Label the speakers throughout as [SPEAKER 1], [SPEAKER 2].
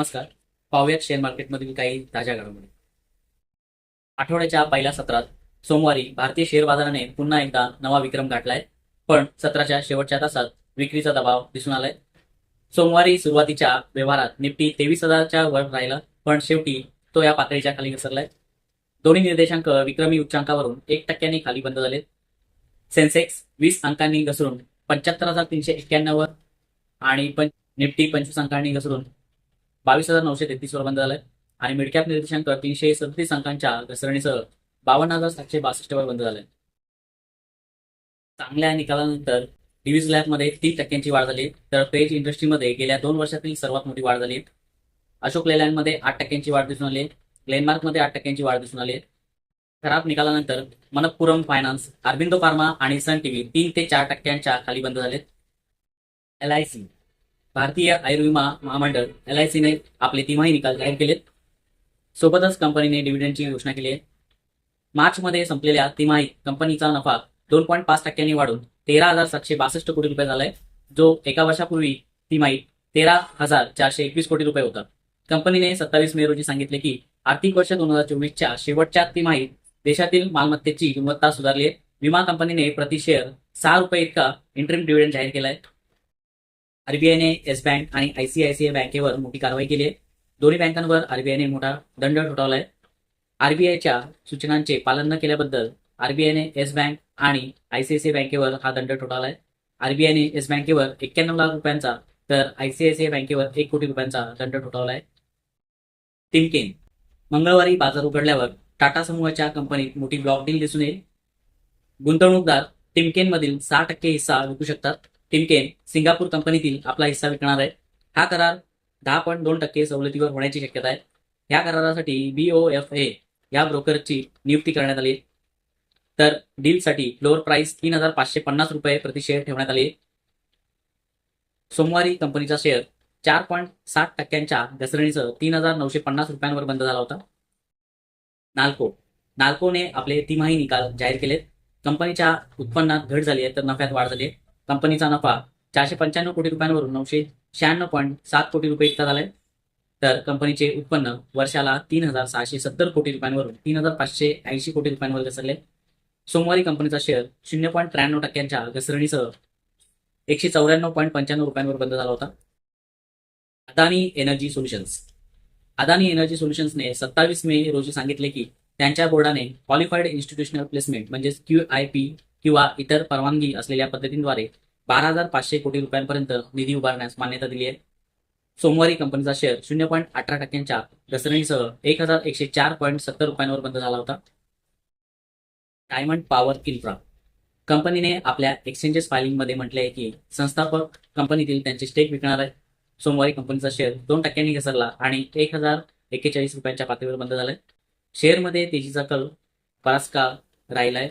[SPEAKER 1] नमस्कार. पाहूयात शेअर मार्केटमधील काही ताज्या घडामोडी. आठवड्याच्या पहिल्या सत्रात सोमवारी भारतीय शेअर बाजाराने पुन्हा एकदा नवा विक्रम गाठलाय. पण सत्राच्या शेवटच्या तासात विक्रीचा दबाव दिसून आलाय. सोमवारी सुरुवातीच्या व्यवहारात निफ्टी तेवीस हजारच्या वर राहिला पण शेवटी तो या पातळीच्या खाली घसरलाय. दोन्ही निर्देशांक विक्रमी उच्चांकावरून एक टक्क्यांनी खाली बंद झाले सेन्सेक्स वीस अंकांनी घसरून पंच्याहत्तर हजार तीनशे एक्क्याण्णव आणि पण निफ्टी पंचवीस अंकांनी घसरून बावीस हजार नऊशे तेहतीस वर बंद झालाय. आणि मिडकॅप निर्देशांक तीनशे सदतीस अंकांच्या घसरणीसह बावन्न हजार सातशे बासष्ट वर बंद झालाय. चांगल्या निकालानंतर डिव्हिज लॅबमध्ये तीन टक्क्यांची वाढ झाली. तर पेज इंडस्ट्रीमध्ये गेल्या दोन वर्षातील सर्वात मोठी वाढ झाली. अशोक लेलँडमध्ये आठ टक्क्यांची वाढ दिसून आली. ग्लेनमार्कमध्ये आठ टक्क्यांची वाढ दिसून आली. खराब निकालानंतर मनप्पुरम फायनान्स अरबिंदो फार्मा आणि सन टीव्ही तीन ते चार टक्क्यांच्या खाली बंद झालेत. एल आय सी भारतीय आयुर्विमा महामंडळ एल आय सीने आपले तिमाही निकाल जाहीर केलेत. सोबतच कंपनीने डिव्हिडंडची घोषणा केली आहे. मार्चमध्ये संपलेल्या तिमाही कंपनीचा नफा दोन पॉईंट पाच टक्क्यांनी वाढून तेरा हजार सातशे बासष्ट कोटी रुपये झालाय. जो एका वर्षापूर्वी तिमाही तेरा हजार चारशे एकवीस कोटी रुपये होता. कंपनीने सत्तावीस मे रोजी सांगितले की आर्थिक वर्ष दोन हजार चोवीसच्या शेवटच्या तिमाहीत देशातील मालमत्तेची गुणवत्ता सुधारली आहे. विमा कंपनीने प्रति शेअर सहा रुपये इतका इंटरिम डिव्हिडंड जाहीर केलाय. आरबीआयने येस बँक आणि आयसीआयसीआय बँकेवर मोठी कारवाई केली आहे. दोन्ही बँकांवर आरबीआयने मोठा दंड ठोठावलाय. आरबीआयच्या सूचनांचे पालन न केल्याबद्दल आरबीआयने येस बँक आणि आयसीआयसीआय बँकेवर हा दंड ठोठावलाय. आरबीआयने येस बँकेवर एक्क्याण्णव लाख रुपयांचा तर आयसीआयसीआय बँकेवर एक कोटी रुपयांचा दंड ठोठावलाय. टिमकेन मंगळवारी बाजार उघडल्यावर टाटा समूहाच्या कंपनीत मोठी ब्लॉक डील दिसून येईल. गुंतवणूकदार टिमकेनमधील सहा टक्के हिस्सा विकू शकतात. टिमकेन सिंगापूर कंपनीतील आपला हिस्सा विकणार आहे. हा करार दहा पॉईंट दोन टक्के सवलतीवर होण्याची शक्यता आहे. या करारासाठी बीओएफ ए या ब्रोकरची नियुक्ती करण्यात आली. तर डीलसाठी फ्लोअर प्राइस तीन हजार पाचशे पन्नास रुपये प्रति शेअर ठेवण्यात आली. सोमवारी कंपनीचा शेअर चार पॉईंट साठ टक्क्यांच्या घसरणीसह तीन हजार नऊशे पन्नास रुपयांवर बंद झाला होता. नाल्को. नाल्कोने आपले तिमाही निकाल जाहीर केलेत. कंपनीच्या उत्पन्नात घट झाली आहे तर नफ्यात वाढ झाली आहे. कंपनीचा नफा चारशे पंच्याण्णव कोटी रुपयांवरून नऊशे शहाण्णव पॉईंट सात कोटी रुपये इतका झालाय. तर कंपनीचे उत्पन्न वर्षाला तीन हजार सहाशे सत्तर कोटी रुपयांवरून तीन हजार पाचशे ऐंशी कोटी रुपयांवर घसरले. सोमवारी कंपनीचा शेअर शून्य पॉईंट त्र्याण्णव टक्क्यांच्या घसरणीसह एकशे चौऱ्याण्णव पॉईंट पंच्याण्णव रुपयांवर बंद झाला होता. Adani energy solutions. Adani energy सोल्युशन्सने सत्तावीस मे रोजी सांगितले की त्यांच्या बोर्डाने क्वालिफाईड इन्स्टिट्यूशनल प्लेसमेंट म्हणजेच क्यू आय पी किंवा इतर परवानगी असलेल्या पद्धतींद्वारे बारा हजार पाचशे कोटी रुपयांपर्यंत निधी उभारण्यास मान्यता दिली आहे. सोमवारी कंपनीचा शेअर शून्य पॉईंट अठरा टक्क्यांच्या घसरणीसह एक हजार एकशे चार पॉईंट सत्तर रुपयांवर बंद झाला होता. Diamond power infra. कंपनीने आपल्या एक्सचेंजेस फायलिंगमध्ये म्हटले आहे की संस्थापक कंपनीतील त्यांचे स्टेक विकणार आहे. सोमवारी कंपनीचा शेअर दोन टक्क्यांनी घसरला आणि एक हजार एक्केचाळीस रुपयांच्या पातळीवर बंद झालाय. शेअरमध्ये तेजीचा कल बराच काळ राहिलाय.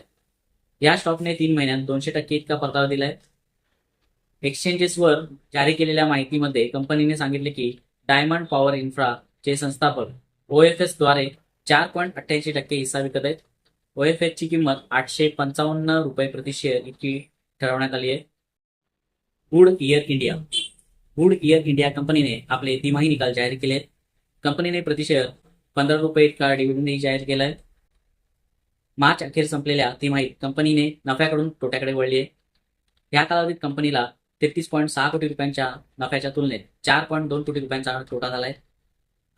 [SPEAKER 1] या स्टॉकने तीन महिन्यात दोनशे टक्के इतका परतावा दिलाय. एक्सचेंजेसवर जारी केलेल्या माहितीमध्ये कंपनीने सांगितले की डायमंड पॉवर इन्फ्रा चे संस्थापक ओएफएसद्वारे चार पॉईंट अठ्ठ्याऐंशी टक्के हिस्सा विकत आहेत. ओएफएस ची किंमत आठशे पंचावन्न रुपये प्रति शेअर इतकी ठरवण्यात आली आहे. Goodyear India Goodyear India कंपनीने आपले तिमाही निकाल जाहीर केले आहेत. कंपनीने प्रति शेअर पंधरा रुपये इतका डिव्हिडंडही जाहीर केलाय मार्च अखेर संपलेल्या तिमाहीत कंपनीने नफ्याकडून तोट्याकडे वळली आहे या कालावधीत कंपनीला तेहतीस पॉईंट सहा कोटी रुपयांच्या नफ्याच्या तुलनेत चार पॉईंट दोन कोटी रुपयांचा तोटा झालाय.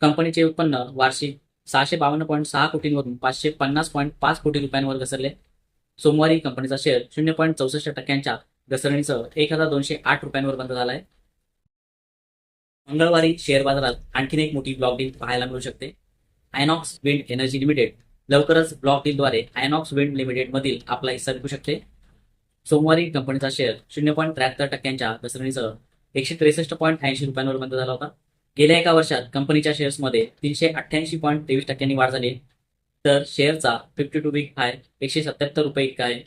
[SPEAKER 1] कंपनीचे उत्पन्न वार्षिक सहाशे बावन्न पॉईंट सहा कोटींवरून पाचशे पन्नास पॉईंट पाच कोटी रुपयांवर घसरले. सोमवारी कंपनीचा शेअर शून्य पॉईंट चौसष्ट टक्क्यांच्या घसरणीसह एक हजार दोनशे आठ रुपयांवर बंद झालाय. मंगळवारी शेअर बाजारात आणखीन एक मोठी ब्लॉक डील पाहायला मिळू शकते. आयनॉक्स विंड एनर्जी लिमिटेड लवकरच ब्लॉक डीलद्वारे आयनॉक्स विंड लिमिटेड मधील आपला हिस्सा विकू शकते. सोमवारी कंपनीचा शेअर शून्य पॉईंट त्र्याहत्तर टक्क्यांच्या घसरणीसह एकशे त्रेसष्ट पॉईंट ऐंशी रुपयांवर बंद झाला होता. गेल्या एका वर्षात कंपनीच्या शेअर्समध्ये तीनशे अठ्ठ्याऐंशी पॉईंट तेवीस टक्क्यांनी वाढ झाली. तर शेअरचा फिफ्टी टू वीक हाय एकशे सत्याहत्तर रुपये इतका आहे.